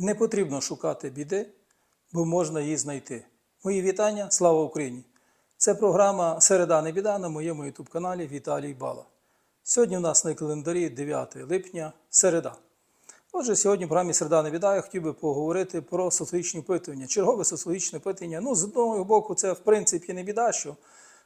Не потрібно шукати біди, бо можна її знайти. Мої вітання, слава Україні! Це програма Середа не біда на моєму ютуб каналі Віталій Бала. Сьогодні у нас на календарі 9 липня, середа. Отже, сьогодні в програмі Середа не біда я хотів би поговорити про соціологічні опитування. Чергове соціологічне опитування. Ну, з одного боку, це в принципі не біда, що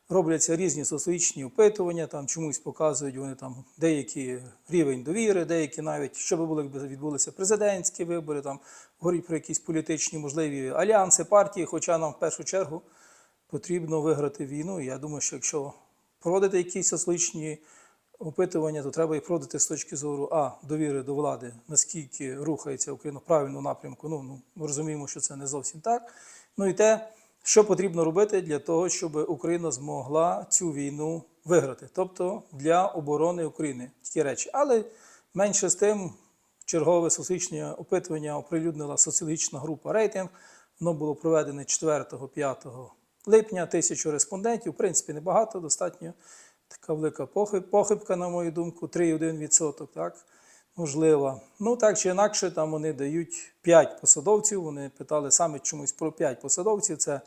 робляться різні соціологічні опитування, там чомусь показують вони там деякий рівень довіри, деякі навіть, що було, якби відбулися президентські вибори, там говорять про якісь політичні можливі альянси, партії, хоча нам в першу чергу потрібно виграти війну. І я думаю, що якщо проводити якісь соціологічні опитування, то треба їх проводити з точки зору а довіри до влади, наскільки рухається Україна в правильному напрямку. Ну, ну ми розуміємо, що це не зовсім так. Ну і те, що потрібно робити для того, щоб Україна змогла цю війну виграти, тобто для оборони України такі речі. Але менше з тим, чергове соціологічне опитування оприлюднила соціологічна група рейтинг. Воно було проведене 4-5 липня, тисячу респондентів. В принципі, небагато, достатньо така велика похиб- похибка, на мою думку, 3,1%, так, можливо. Ну, так чи інакше, там вони дають 5 посадовців. Вони питали саме чомусь про 5 посадовців. Це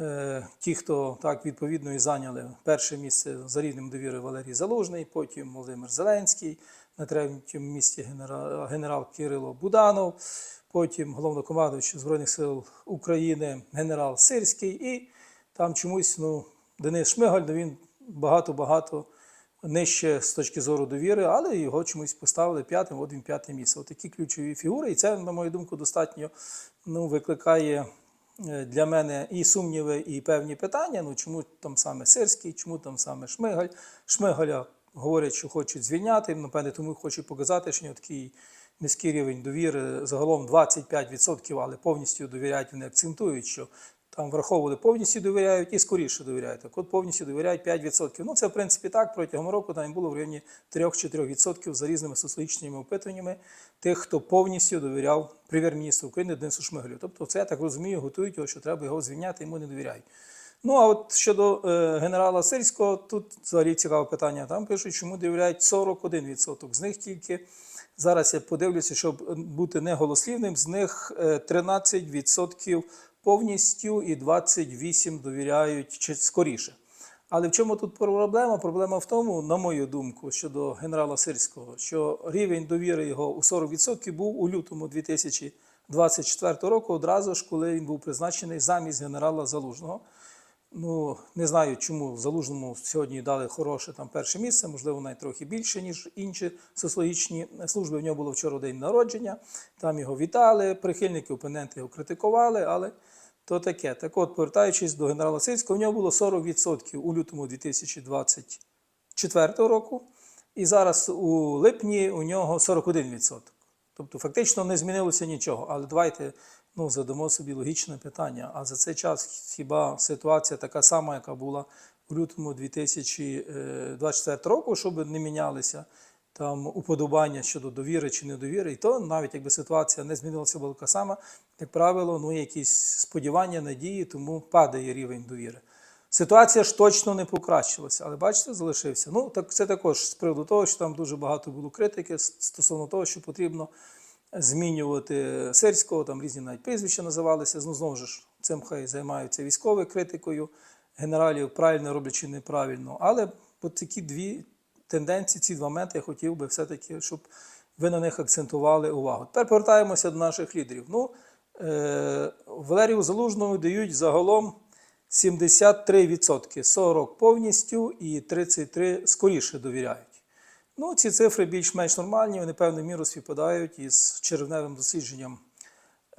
е, ті, хто так відповідно і зайняли перше місце за рівнем довіри Валерій Залужний, потім Володимир Зеленський, на третьому місці генерал, генерал Кирило Буданов, потім головнокомандуючий Збройних сил України генерал Сирський, і там чомусь ну, Денис Шмигаль, ну, він багато-багато нижче з точки зору довіри, але його чомусь поставили п'ятим, от він п'яте місце. От такі ключові фігури, і це, на мою думку, достатньо ну, викликає е, для мене і сумніви, і певні питання. Ну чому там саме Сирський, чому там саме Шмигаль? Шмигаля говорять, що хочуть звільняти. Напевне, тому хочуть показати, що нього такий низький рівень довіри, загалом 25%, але повністю довіряють, вони акцентують, що там враховували повністю довіряють і скоріше довіряють. Так от повністю довіряють 5%. Ну це в принципі так. Протягом року там було в районі 3-4% за різними соціологічними опитуваннями тих, хто повністю довіряв прем'єр-міністру України Денису Шмигалю. Тобто, це я так розумію, готують його, що треба його звільняти, йому не довіряють. Ну а от щодо е, генерала Сирського, тут взагалі цікаве питання. Там пишуть, чому довіряють 41%. З них тільки зараз я подивлюся, щоб бути неголослівним, з них е, 13% повністю і 28 довіряють чи скоріше. Але в чому тут проблема? Проблема в тому, на мою думку, щодо генерала Сирського, що рівень довіри його у 40% був у лютому 2024 року, одразу ж, коли він був призначений замість генерала Залужного. Ну, не знаю, чому Залужному сьогодні дали хороше там перше місце, можливо, навіть трохи більше, ніж інші соціологічні служби. В нього було вчора день народження, там його вітали, прихильники, опоненти його критикували, але то таке. Так от, повертаючись до генерала Сирського, в нього було 40% у лютому 2024 року, і зараз у липні у нього 41%. Тобто фактично не змінилося нічого. Але давайте ну, задамо собі логічне питання. А за цей час хіба ситуація така сама, яка була у лютому 2024 року, щоб не мінялися там уподобання щодо довіри чи недовіри, і то навіть якби ситуація не змінилася, була така сама, як правило, ну якісь сподівання, надії, тому падає рівень довіри. Ситуація ж точно не покращилася, але бачите, залишився. Ну, так це також з приводу того, що там дуже багато було критики стосовно того, що потрібно змінювати сирського, там різні навіть прізвища називалися. Ну, знову ж цим хай займаються військові критикою генералів, правильно роблять чи неправильно. Але от такі дві тенденції, ці два моменти я хотів би все-таки, щоб ви на них акцентували увагу. Тепер повертаємося до наших лідерів. Ну, е, Валерію Залужному дають загалом 73%, 40 повністю і 33 скоріше довіряють. Ну, ці цифри більш-менш нормальні, вони певною мірою співпадають із червневим дослідженням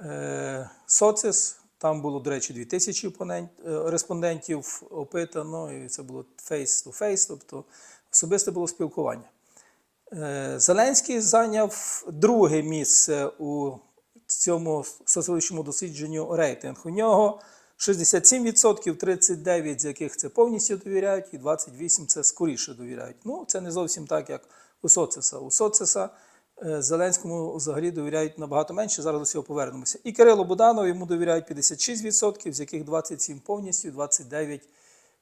е, СОЦИС. Там було, до речі, 2000 е, респондентів опитано, і це було face-to-face, тобто особисте було спілкування. Е, Зеленський зайняв друге місце у цьому соціологічному дослідженню рейтинг. У нього 67%, 39% з яких це повністю довіряють, і 28% це скоріше довіряють. Ну, це не зовсім так, як у Социса. У Социса е, Зеленському взагалі довіряють набагато менше. Зараз до цього повернемося. І Кирило Буданов йому довіряють 56%, з яких 27% повністю, 29%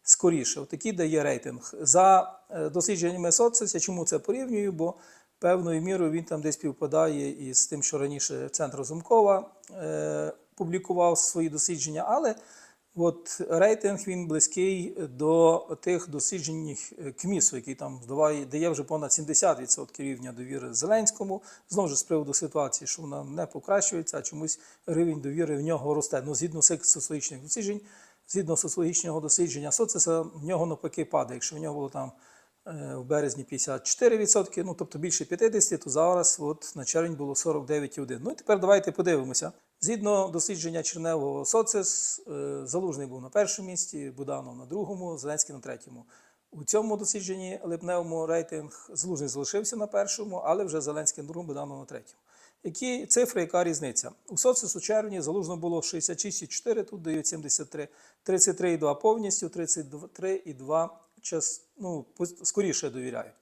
скоріше. Отакий дає рейтинг. За е, дослідженнями Соцеса, чому це порівнюю? Бо Певною мірою він там десь співпадає із тим, що раніше центр Разумкова е, публікував свої дослідження, але от рейтинг він близький до тих досліджень е, КМІСу, який там даває, дає вже понад 70% рівня довіри Зеленському. Знову ж з приводу ситуації, що вона не покращується, а чомусь рівень довіри в нього росте. Ну, згідно цих соціологічних досліджень, згідно соціологічного дослідження соціса, в нього навпаки падає. Якщо в нього було там е, в березні 54%, ну тобто більше 50%, то зараз от на червень було 49,1%. Ну і тепер давайте подивимося. Згідно дослідження Черневого социс, е, Залужний був на першому місці, Буданов на другому, Зеленський на третьому. У цьому дослідженні липневому рейтинг Залужний залишився на першому, але вже Зеленський на другому, Буданов на третьому. Які цифри, яка різниця? У социс у червні залужно було 66,4, тут дають 73, 33,2 повністю, 33,2 час, ну, скоріше довіряють.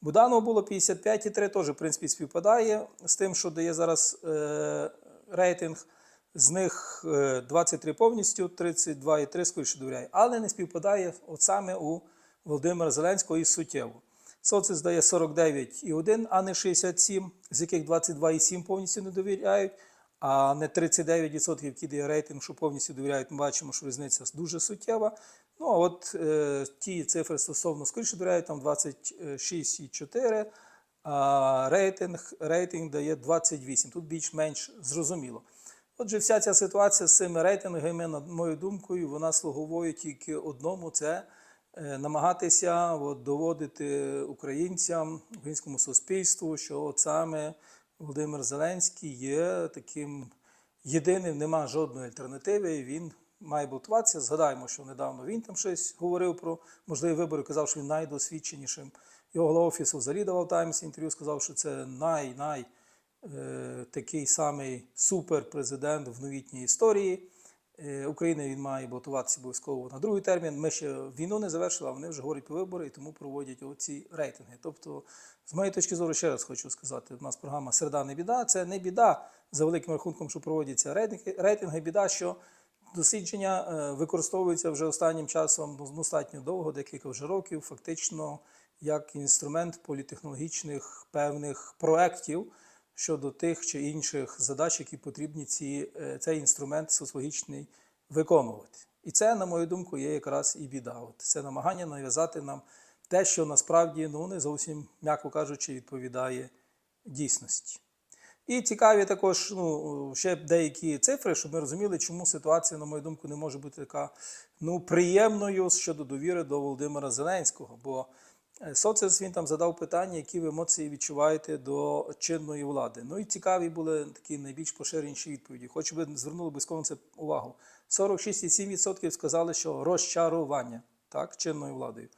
Буданов було 55,3, теж, в принципі, співпадає з тим, що дає зараз е, рейтинг. З них е, 23 повністю, 32,3 скоріше довіряє. Але не співпадає от саме у Володимира Зеленського і суттєво. Социс дає 49,1, а не 67, з яких 22,7 повністю не довіряють, а не 39%, які дає рейтинг, що повністю довіряють. Ми бачимо, що різниця дуже суттєва. Ну а от е, ті цифри стосовно скоріше довіряють, там 26,4, а рейтинг, рейтинг дає 28. Тут більш-менш зрозуміло. Отже, вся ця ситуація з цими рейтингами, на мою думкою, вона слуговує тільки одному: це е, намагатися от, доводити українцям, українському суспільству, що от саме Володимир Зеленський є таким єдиним, нема жодної альтернативи. і Він має балотуватися. Згадаємо, що недавно він там щось говорив про можливі вибори, казав, що він найдосвідченішим. Його голова офісу взагалі давав Таймс інтерв'ю, сказав, що це най-най е, такий самий суперпрезидент в новітній історії. Е, України він має балотуватися обов'язково на другий термін. Ми ще війну не завершили, а вони вже говорять про вибори і тому проводять оці рейтинги. Тобто, з моєї точки зору, ще раз хочу сказати: у нас програма Середа не біда. Це не біда за великим рахунком, що проводяться рейтинги. Рейтинги біда, що дослідження е, використовуються вже останнім часом достатньо довго, декілька вже років, фактично як інструмент політехнологічних певних проєктів щодо тих чи інших задач, які потрібні ці, е, цей інструмент соціологічний виконувати. І це, на мою думку, є якраз і біда. От це намагання нав'язати нам те, що насправді ну, не зовсім, м'яко кажучи, відповідає дійсності. І цікаві також ну, ще деякі цифри, щоб ми розуміли, чому ситуація, на мою думку, не може бути така ну, приємною щодо довіри до Володимира Зеленського. Бо е, соцес він там задав питання, які ви емоції відчуваєте до чинної влади. Ну і цікаві були такі найбільш поширеніші відповіді. Хочу би звернули обов'язково це увагу. 46,7% сказали, що розчарування так, чинною владою.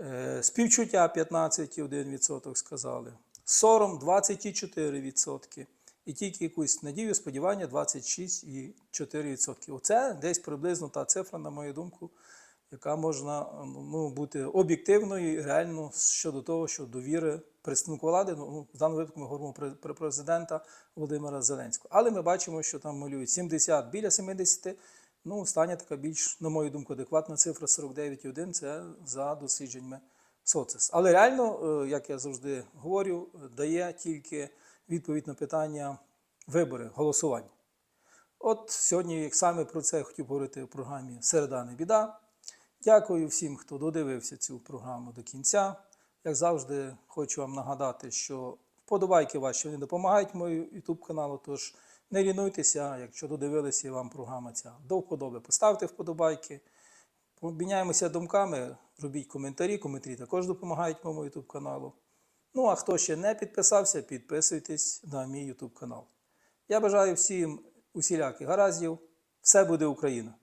Е, Співчуття 15,1% сказали. Сором 24%. І тільки якусь надію, сподівання 26,4%. Оце десь приблизно та цифра, на мою думку, яка можна ну, бути об'єктивною і реально щодо того, що довіри представнику влади, ну, в даному випадку ми говоримо про, президента Володимира Зеленського. Але ми бачимо, що там малюють 70 біля 70. Ну, остання така більш, на мою думку, адекватна цифра 49,1 це за дослідженнями социс. Але реально, е, як я завжди говорю, дає тільки відповідь на питання вибори, голосування. От сьогодні, як саме про це я хотів говорити в програмі Середа не біда. Дякую всім, хто додивився цю програму до кінця. Як завжди, хочу вам нагадати, що вподобайки ваші вони допомагають моєму YouTube каналу. Тож не лінуйтеся, якщо додивилися вам програма ця до вподоби, поставте вподобайки. Обміняємося думками, робіть коментарі. Коментарі також допомагають моєму YouTube каналу. Ну а хто ще не підписався, підписуйтесь на мій YouTube канал. Я бажаю всім усіляких гараздів. Все буде Україна!